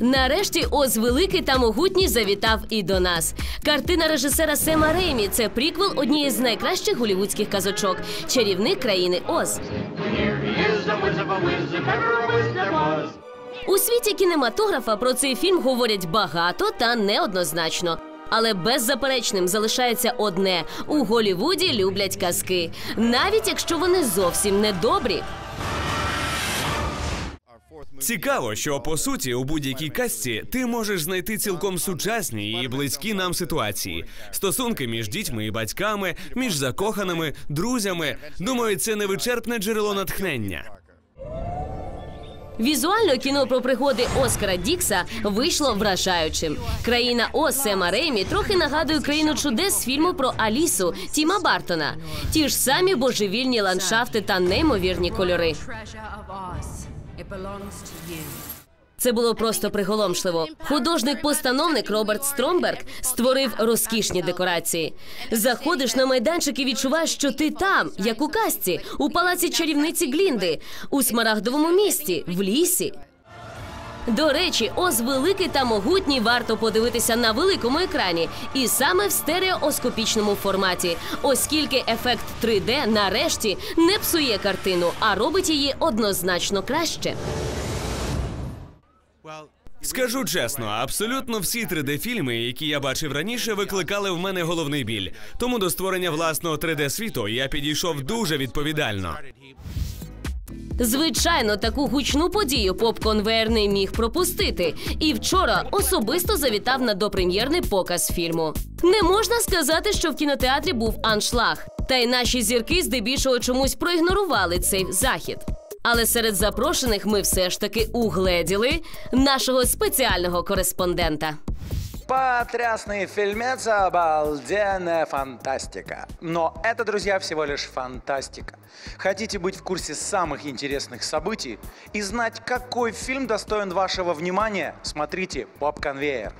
Нарешті Оз великий та могутній завітав і до нас. Картина режисера Сема Реймі це приквел однієї з найкращих голівудських казочок чарівник країни Оз. У світі кінематографа про цей фільм говорять багато та неоднозначно. Але беззаперечним залишається одне: у Голівуді люблять казки, навіть якщо вони зовсім не добрі. Цікаво, що по суті у будь-якій казці ти можеш знайти цілком сучасні і близькі нам ситуації: стосунки між дітьми і батьками, між закоханими, друзями. Думаю, це невичерпне джерело натхнення. Візуально кіно про пригоди Оскара Дікса вийшло вражаючим. Країна Оз Сема Реймі трохи нагадує країну чудес фільму про Алісу Тіма Бартона. Ті ж самі божевільні ландшафти та неймовірні кольори. Це було просто приголомшливо. Художник-постановник Роберт Стромберг створив розкішні декорації. Заходиш на майданчик і відчуваєш, що ти там, як у казці, у палаці чарівниці Глінди, у смарагдовому місті, в лісі. До речі, Оз великий та могутній варто подивитися на великому екрані, і саме в стереоскопічному форматі, оскільки ефект 3D нарешті не псує картину, а робить її однозначно краще. Скажу чесно, абсолютно всі 3D-фільми, які я бачив раніше, викликали в мене головний біль. Тому до створення власного 3D-світу я підійшов дуже відповідально. Звичайно, таку гучну подію поп-конвейер не міг пропустити. І вчора особисто завітав на допрем'єрний показ фільму. Не можна сказати, що в кінотеатрі був аншлаг. Та й наші зірки здебільшого чомусь проігнорували цей захід. Але серед запрошених ми все ж таки угледіли нашого спеціального кореспондента. Потрясный фильмец, обалденная фантастика. Но это, друзья, всего лишь фантастика. Хотите быть в курсе самых интересных событий и знать, какой фильм достоин вашего внимания? Смотрите «Поп-конвейер».